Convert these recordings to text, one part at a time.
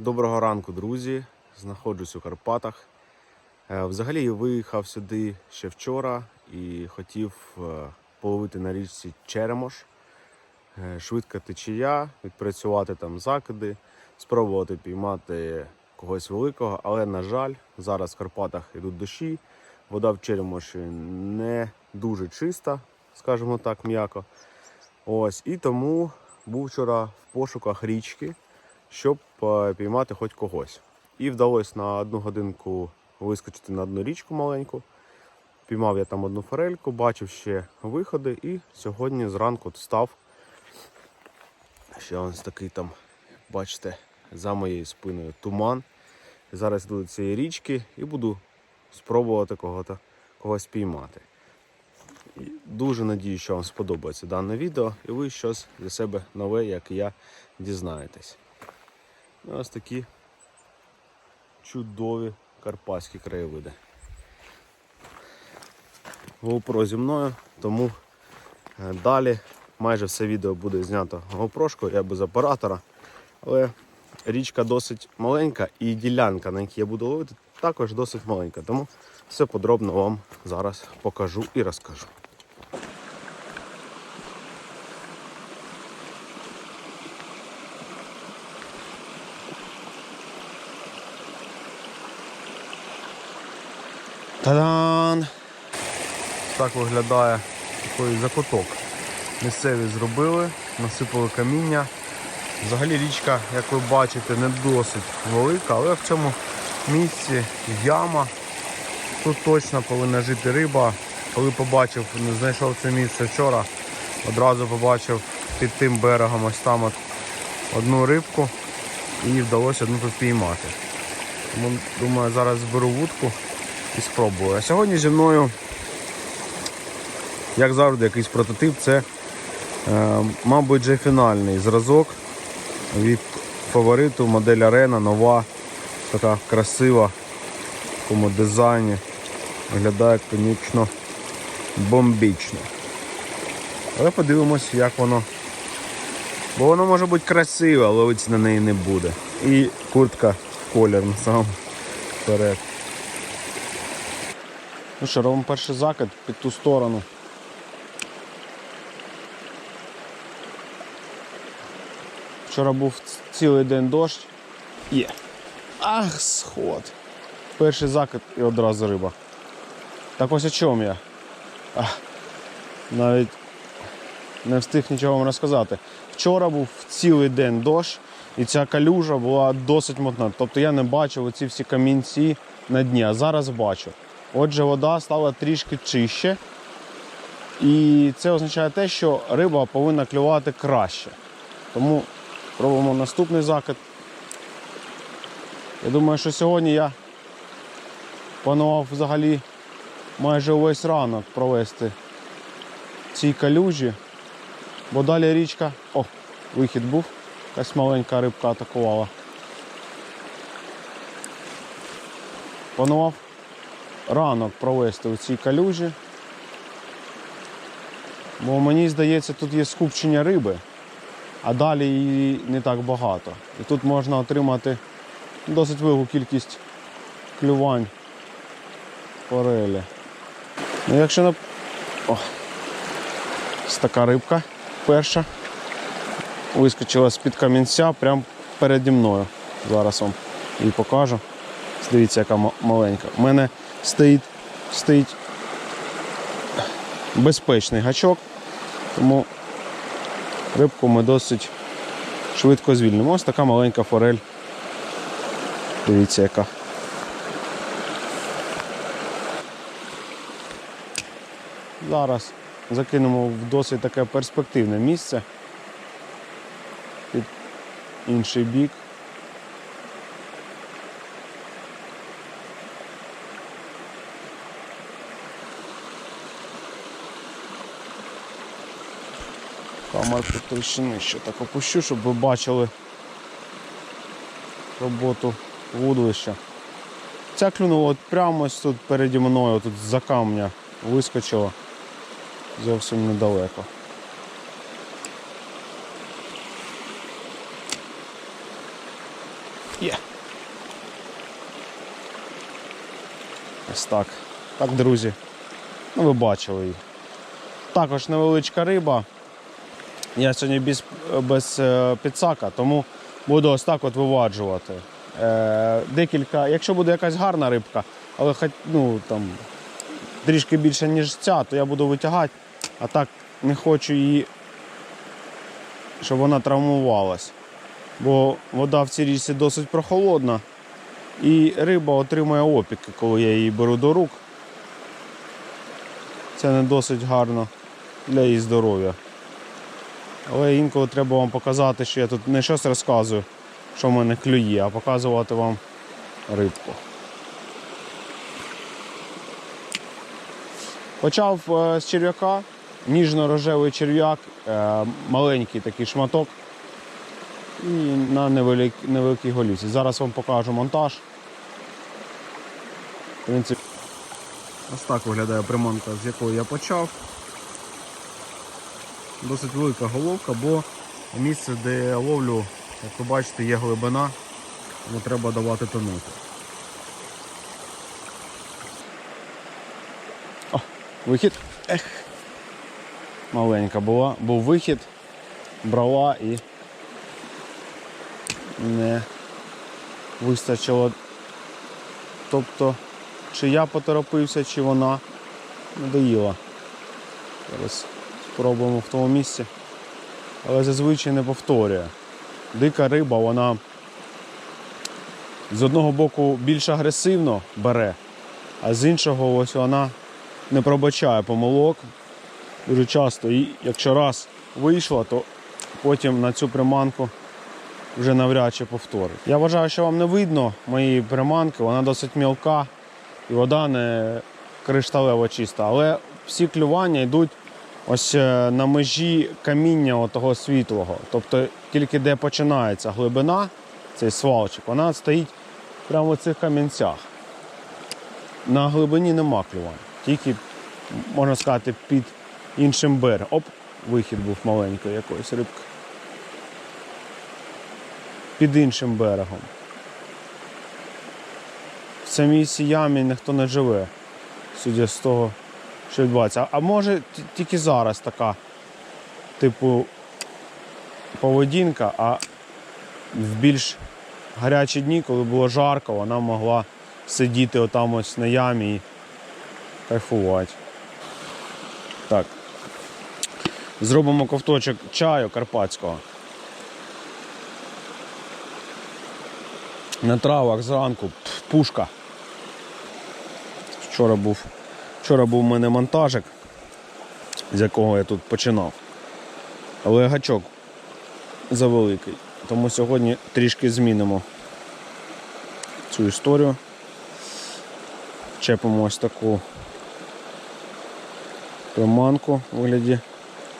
Доброго ранку, друзі. Знаходжусь у Карпатах. Е, Взагалі я виїхав сюди ще вчора і хотів е, половити на річці Черемош. Е, Швидка течія, відпрацювати там закиди, спробувати піймати когось великого, але, на жаль, зараз в Карпатах йдуть дощі. Вода в Черемоші не дуже чиста, скажімо так, м'яко. Ось, і тому був вчора в пошуках річки, щоб е, піймати хоч когось. І вдалося на одну годинку вискочити на одну річку маленьку. Піймав я там одну форельку, бачив ще виходи, і сьогодні зранку став. Ще ось такий там, бачите, за моєю спиною туман. Зараз йду до цієї річки і буду спробувати кого-то, когось піймати. Дуже надію, що вам сподобається дане відео, і ви щось для себе нове, як і я, дізнаєтесь. Ось такі чудові карпатські краєвиди. GoPro зі мною, тому е, далі майже все відео буде знято GoPro, я без оператора. Але річка досить маленька і ділянка, на якій я буду ловити, також досить маленька. Тому все подробно вам зараз покажу і розкажу. Так виглядає такий закуток. Місцеві зробили, насипали каміння. Взагалі річка, як ви бачите, не досить велика, але в цьому місці яма. Тут точно повинна жити риба. Коли побачив, не знайшов це місце вчора, одразу побачив під тим берегом ось там от одну рибку і вдалося одну тут піймати. Тому думаю, зараз зберу вудку і спробую. А сьогодні зі мною, як завжди, якийсь прототип, це, е, мабуть, вже фінальний зразок від фавориту модель Арена, нова, така красива, в такому дизайні. Виглядає, звісно, бомбічно. Але подивимось, як воно. Бо воно може бути красиве, але ловитися на неї не буде. І куртка колір сам вперед. Ну що, робимо перший закид під ту сторону. Вчора був цілий день дощ. Є. Ах, сход. Перший закид і одразу риба. Так ось о чому я. Ах, навіть не встиг нічого вам розказати. Вчора був цілий день дощ, і ця калюжа була досить мутна. Тобто я не бачив оці всі камінці на дні, а зараз бачу. Отже, вода стала трішки чище. І це означає те, що риба повинна клювати краще. Тому робимо наступний закид. Я думаю, що сьогодні я планував взагалі майже увесь ранок провести цій калюжі, бо далі річка. О, вихід був, якась маленька рибка атакувала. Планував ранок провести у цій калюжі. Бо мені здається, тут є скупчення риби, а далі її не так багато. І тут можна отримати досить велику кількість клювань форелі. Ну, якщо на... О, така рибка перша. Вискочила з-під камінця прямо переді мною. Зараз вам її покажу. Дивіться, яка маленька. У мене стоїть, стоїть безпечний гачок, тому рибку ми досить швидко звільнимо. Ось така маленька форель. Дивіться, яка. Зараз закинемо в досить таке перспективне місце під інший бік. Камерку трішки нижче так опущу, щоб ви бачили роботу вудлища. Ця клюнула от прямо ось тут переді мною, тут за камня вискочила зовсім недалеко. Є. Ось так. Так, друзі. Ну, ви бачили її. Також невеличка риба. Я сьогодні без, без е, підсака, тому буду ось так от виваджувати. Е, декілька, якщо буде якась гарна рибка, але хоч, ну, там, трішки більше, ніж ця, то я буду витягати, а так не хочу її, щоб вона травмувалась. Бо вода в цій річці досить прохолодна, і риба отримує опіки, коли я її беру до рук. Це не досить гарно для її здоров'я. Але інколи треба вам показати, що я тут не щось розказую, що в мене клює, а показувати вам рибку. Почав е, з черв'яка, ніжно-рожевий черв'як, е, маленький такий шматок і на невелик, невеликій голівці. Зараз вам покажу монтаж. В принципі, ось так виглядає приманка, з якої я почав. Досить велика головка, бо місце, де я ловлю, як ви бачите, є глибина, тому треба давати тонути. О, вихід. Ех. Маленька була, був вихід, брала і не вистачило. Тобто, чи я поторопився, чи вона не доїла. Зараз спробуємо в тому місці. Але зазвичай не повторює. Дика риба, вона з одного боку більш агресивно бере, а з іншого ось вона не пробачає помилок дуже часто. І якщо раз вийшла, то потім на цю приманку вже навряд чи повторить. Я вважаю, що вам не видно моєї приманки, вона досить мілка і вода не кришталево чиста. Але всі клювання йдуть ось е, на межі каміння того світлого. Тобто тільки де починається глибина, цей свалчик, вона стоїть прямо в цих камінцях. На глибині нема клювань. Тільки, можна сказати, під іншим берегом. Оп, вихід був маленький якоїсь рибки. Під іншим берегом. В самій цій ямі ніхто не живе, судя з того, що відбувається. А може тільки зараз така, типу, поведінка, а в більш гарячі дні, коли було жарко, вона могла сидіти отам ось на ямі і кайфувати. Так. Зробимо ковточок чаю карпатського. На травах зранку пушка. Вчора був, вчора був у мене монтажик, з якого я тут починав. Але гачок завеликий. Тому сьогодні трішки змінимо цю історію. Чепимо ось таку приманку у вигляді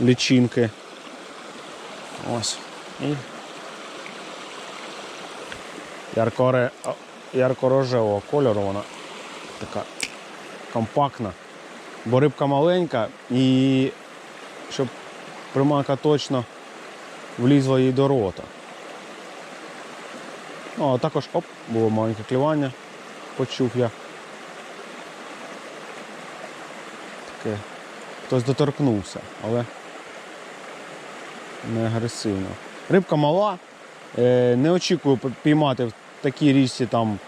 лічинки. Ось. І ярко-рожевого кольору вона така компактна. Бо рибка маленька і щоб приманка точно влізла їй до рота. Ну, а також оп, було маленьке клювання, почув я. Таке. Хтось доторкнувся, але не агресивно. Рибка мала, е, не очікую піймати в такій річці там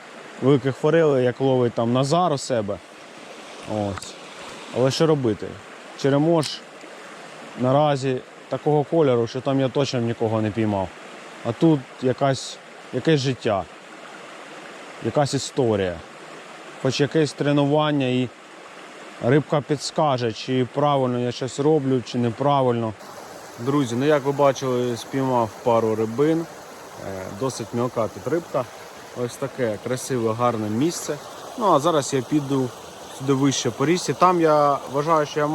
великих форелей, як ловить там Назар у себе. Ось. Але що робити? Черемош наразі такого кольору, що там я точно нікого не піймав. А тут якась, якесь життя, якась історія, хоч якесь тренування і рибка підскаже, чи правильно я щось роблю, чи неправильно. Друзі, ну як ви бачили, спіймав пару рибин, Е, досить мілка підрибка. Ось таке красиве, гарне місце. Ну а зараз я піду сюди вище по річці. Там я вважаю, що я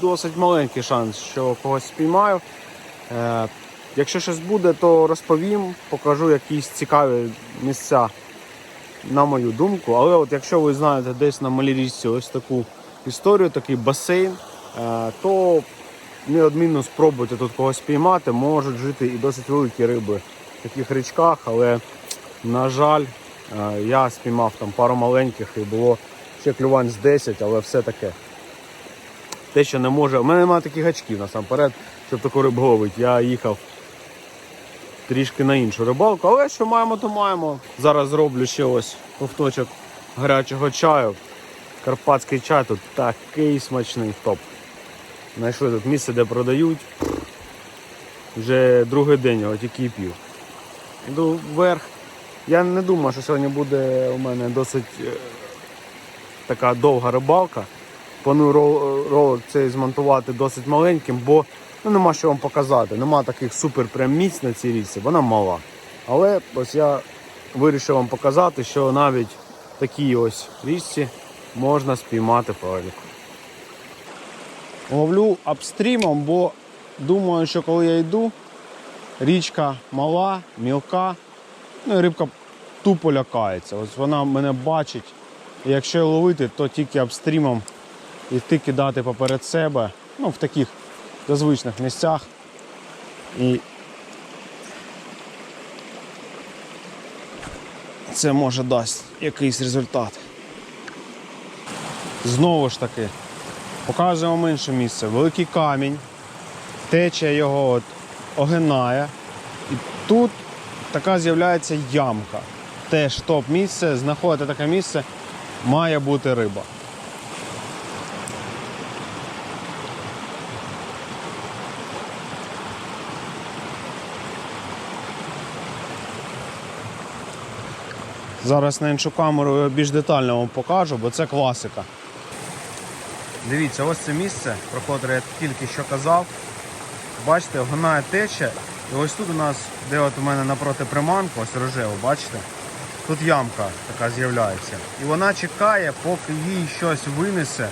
досить маленький шанс, що когось спіймаю. Е, Якщо щось буде, то розповім, покажу якісь цікаві місця на мою думку. Але от якщо ви знаєте десь на малій річці ось таку історію, такий басейн, е, то неодмінно спробуйте тут когось піймати. Можуть жити і досить великі риби в таких річках, але На жаль, е, я спіймав там пару маленьких і було ще клювань з 10, але все таке. Те, що не може. У мене немає таких гачків насамперед, щоб таку рибу ловити. Я їхав трішки на іншу рибалку, але що маємо, то маємо. Зараз зроблю ще ось ковточок гарячого чаю. Карпатський чай тут такий смачний топ. Знайшли тут місце, де продають. Вже другий день його тільки і пів. Вверх. Я не думаю, що сьогодні буде у мене досить е, така довга рибалка. Планую ролик цей змонтувати досить маленьким, бо ну, нема що вам показати. Нема таких супер прям місць на цій річці, вона мала. Але ось я вирішив вам показати, що навіть в такій ось річці можна спіймати павліку. Ловлю апстрімом, бо думаю, що коли я йду, річка мала, мілка, ну і рибка тупо лякається. Ось вона мене бачить. І якщо ловити, то тільки апстрімом йти кидати поперед себе, ну, в таких дозвичних місцях. І це може дасть якийсь результат. Знову ж таки, показуємо інше місце. Великий камінь, течія його от огинає. І тут така з'являється ямка. Теж топ місце, знаходите таке місце, має бути риба. Зараз на іншу камеру більш детально вам покажу, бо це класика. Дивіться, ось це місце, про котре я тільки що казав. Бачите, огинає тече. І ось тут у нас, де от у мене напроти приманку, ось рожево, бачите? Тут ямка така з'являється. І вона чекає, поки їй щось винесе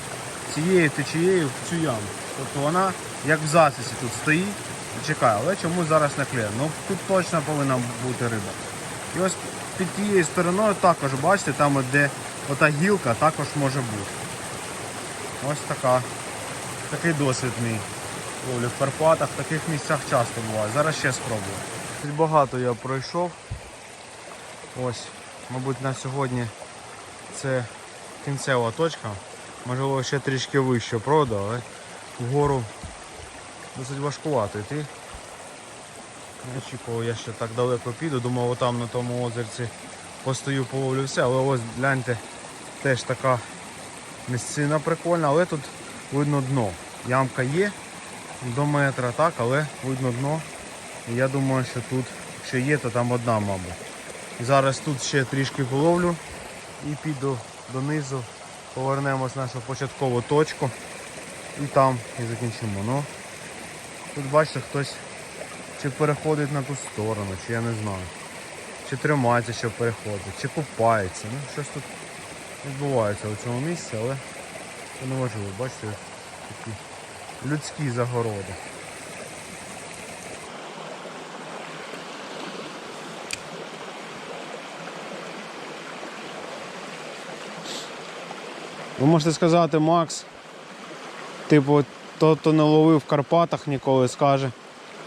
цією течією в цю ямку. Тобто вона як в засісі тут стоїть і чекає, але чомусь зараз не клює. Ну тут точно повинна бути риба. І ось під тією стороною також, бачите, там де ота гілка також може бути. Ось така. Такий досвід мій. Ловлю в Карпатах, в таких місцях часто буває. Зараз ще спробую. Багато я пройшов. Ось, мабуть, на сьогодні це кінцева точка. Можливо, ще трішки вище пройду, але вгору досить важкувато йти. Не очікував, я ще так далеко піду, думав, отам на тому озерці постою, половлю все, але ось гляньте, теж така місцина прикольна, але тут видно дно. Ямка є до метра, так, але видно дно. І я думаю, що тут ще є, то там одна, мабуть. Зараз тут ще трішки половлю і піду донизу, повернемось в нашу початкову точку і там і закінчимо. Ну, тут бачите, хтось чи переходить на ту сторону, чи я не знаю. Чи тримається, щоб переходить, чи купається. Ну, щось тут відбувається у цьому місці, але це не важливо. Бачите, такі людські загороди. Ви можете сказати, Макс, типу, той, хто не ловив в Карпатах ніколи, скаже,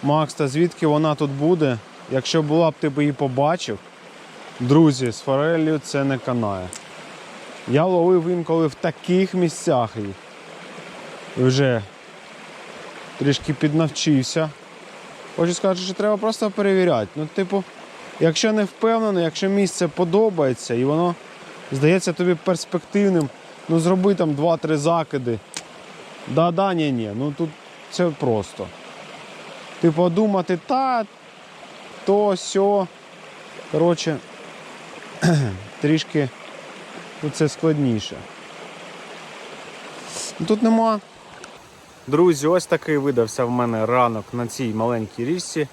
Макс, та звідки вона тут буде? Якщо була б ти б її побачив, друзі, з форелью це не канає. Я ловив інколи в таких місцях. І вже трішки піднавчився. Хочу сказати, що треба просто перевіряти. Ну, типу, якщо не впевнений, якщо місце подобається і воно здається тобі перспективним, ну зроби там 2-3 закиди. Да-да, ні, ні. Ну тут це просто. Типу, думати, та, то, сьо. Коротше, трішки тут це складніше. Ну, Тут нема. Друзі, ось такий видався в мене ранок на цій маленькій річці.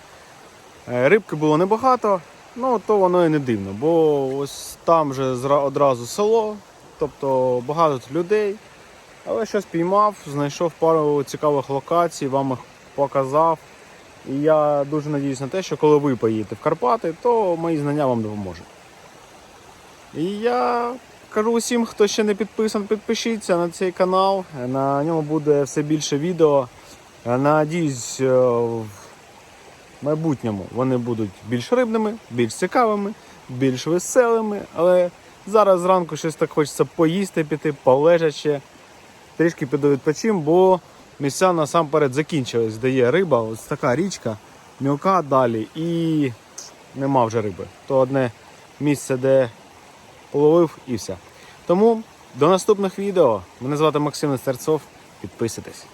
Е, Рибки було небагато, ну то воно і не дивно, бо ось там вже одразу село, тобто багато людей. Але щось піймав, знайшов пару цікавих локацій, вам їх показав. І я дуже надіюсь на те, що коли ви поїдете в Карпати, то мої знання вам допоможуть. І я кажу усім, хто ще не підписаний, підпишіться на цей канал. На ньому буде все більше відео. Надіюсь, е, в майбутньому вони будуть більш рибними, більш цікавими. більш веселими, але зараз зранку щось так хочеться поїсти, піти, полежати ще. Трішки піду відпочим, бо місця насамперед закінчились, де є риба. Ось така річка, мілка далі і нема вже риби. То одне місце, де половив і все. Тому до наступних відео. Мене звати Максим Нестерцов. Підписуйтесь.